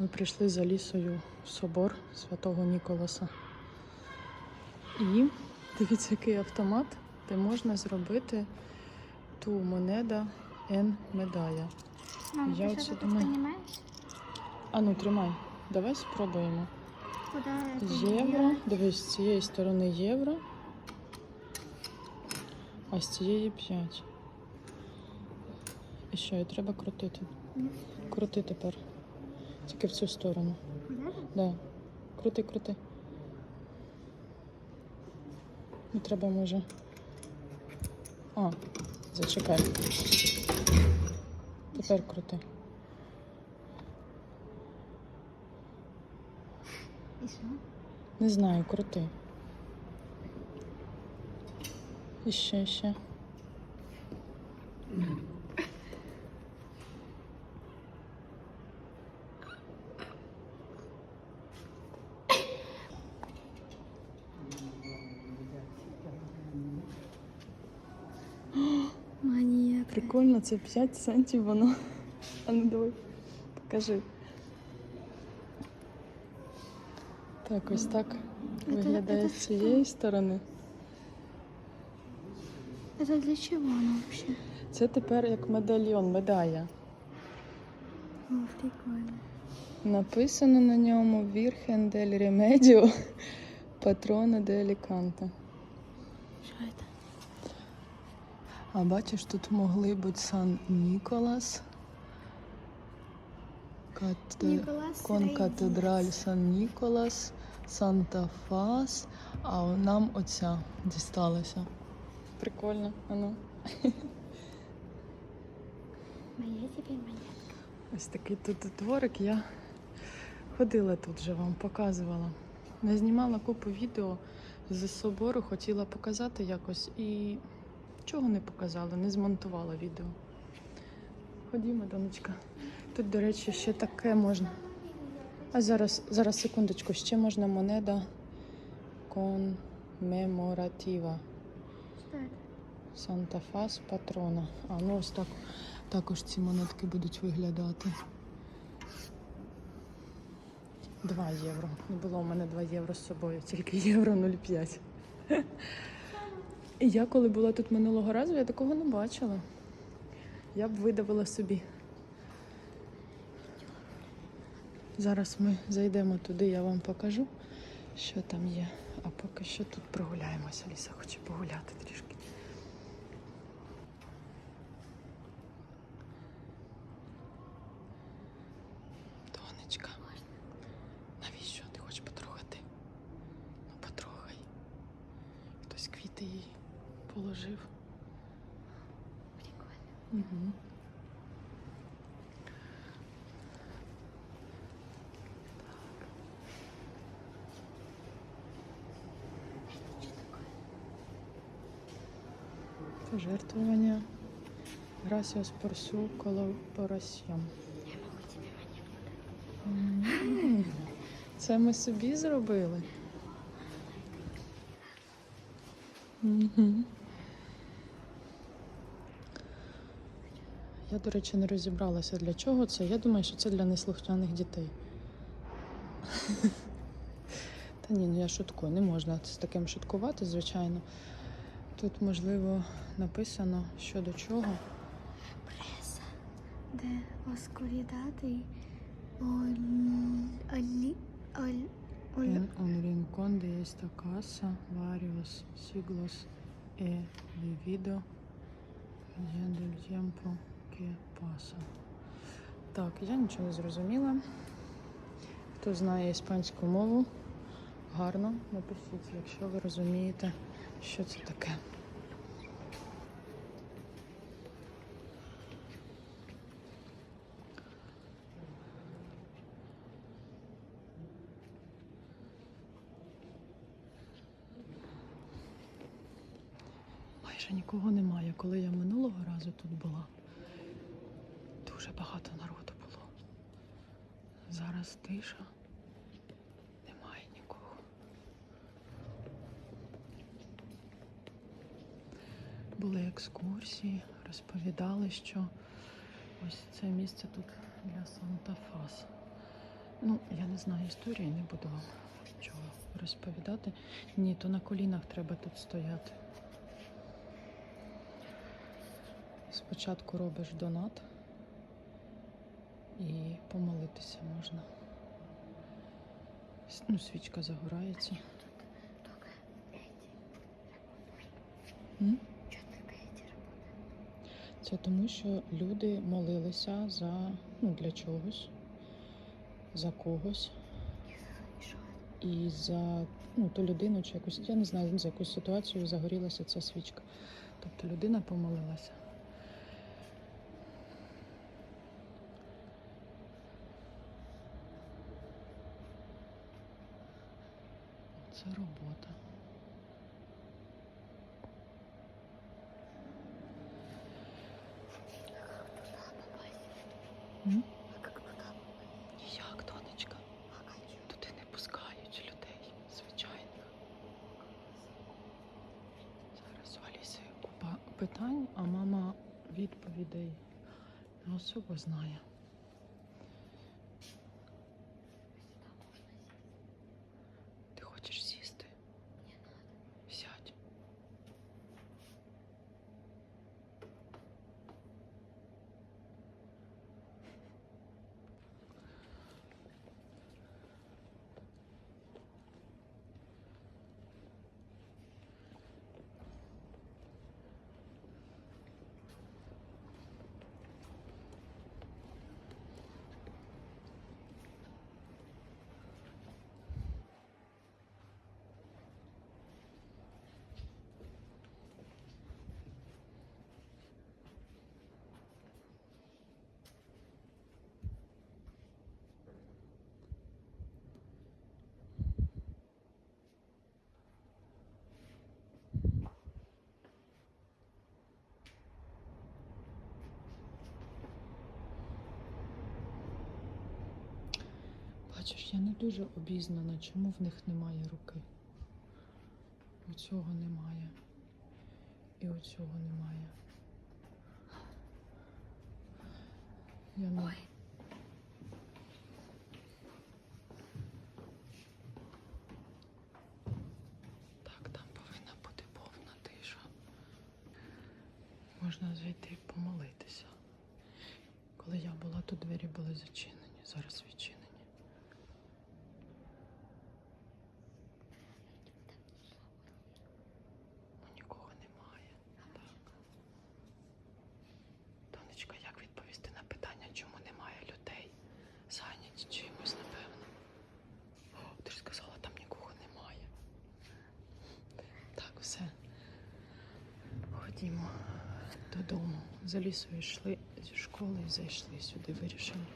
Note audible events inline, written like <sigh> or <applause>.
Ми прийшли за лісою в собор святого Ніколаса. І дивіться, який автомат, де можна зробити ту монеда Н медая. Мама, Я ты оце что-то думаю. А ну тримай, давай спробуємо. Куда Євро. Дивись, з цієї сторони євро, а з цієї 5. І що, і треба крутити. Крути тепер. Тільки в цю сторону. Да. Крути, крути. Не треба може. А, зачекай. Тепер крути. И что? Не знаю, крути. І ще, ще. Прикольно, це 5 центів воно. А ну давай, покажи. Так, ось так виглядає з цієї сторони. Это для чего оно вообще? Це тепер як медальйон, медая. О, прикольно. Написано на ньому Вірхен дель Ремедіо <laughs> Патрона де Аліканте. Что это? А бачиш, тут могли бути Сан Ніколас, Кат... Николас Кон Рейдис. катедраль Сан Ніколас, Санта Фас, а нам оця дісталася. Прикольно, а ну. Моя теперь монетка. Ось такий тут дворик. Я ходила тут вже вам, показувала. Не знімала купу відео з собору, хотіла показати якось і чого не показала, не змонтувала відео. Ходімо, донечка. Тут, до речі, ще таке можна. А зараз, зараз секундочку, ще можна монеда конмеморатива. Санта Фас патрона. А ну ось так також ці монетки будуть виглядати. 2 євро. Не було у мене 2 євро з собою, тільки євро 0,5. І я коли була тут минулого разу, я такого не бачила. Я б видавила собі. Зараз ми зайдемо туди, я вам покажу, що там є. А поки що тут прогуляємося. Ліса хоче погуляти трішки. Донечка, навіщо ти хочеш потрогати? Ну, потрогай. Хтось квіти їй положив. Прикольно. Угу. Пожертвування. Gracias por su colaboración. Це ми собі зробили. Мгм. Я, до речі, не розібралася, для чого це. Я думаю, що це для неслухняних дітей. Та ні, ну я шуткую, не можна з таким шуткувати, звичайно. Тут, можливо, написано, що до чого. Преса. De oscuridad y ol- oli- ol- ol- En un rincón de pasa. Так, я нічого не зрозуміла. Хто знає іспанську мову, гарно напишіть, якщо ви розумієте, що це таке. Майже нікого немає. Коли я минулого разу тут була, дуже багато народу було. Зараз тиша. Немає нікого. Були екскурсії, розповідали, що ось це місце тут для Санта Фас. Ну, я не знаю історії, не буду вам нічого розповідати. Ні, то на колінах треба тут стояти. Спочатку робиш донат і помолитися можна. Ну, свічка загорається. Це тому, що люди молилися за ну, для чогось, за когось. І за ну, ту людину чи якусь, я не знаю, за якусь ситуацію загорілася ця свічка. Тобто людина помолилася. Це робота. М? А как туда попасть? Як, донечка? Туди не пускають людей, звичайно. Зараз у Аліси питань, а мама відповідей не особо знає. Бачиш, я не дуже обізнана, чому в них немає руки. Оцього немає. І оцього немає. Я не... Ой. Так, там повинна бути повна тиша. Можна зайти помолитися. Коли я була, то двері були зачинені, зараз відчинені. Ну, нікого немає. Так. Донечка, як відповісти на питання, чому немає людей? Зайняті чимось, напевно. О, ти ж сказала, там нікого немає. Так, все. Ходімо додому. За лісою йшли зі школи і зайшли сюди, вирішили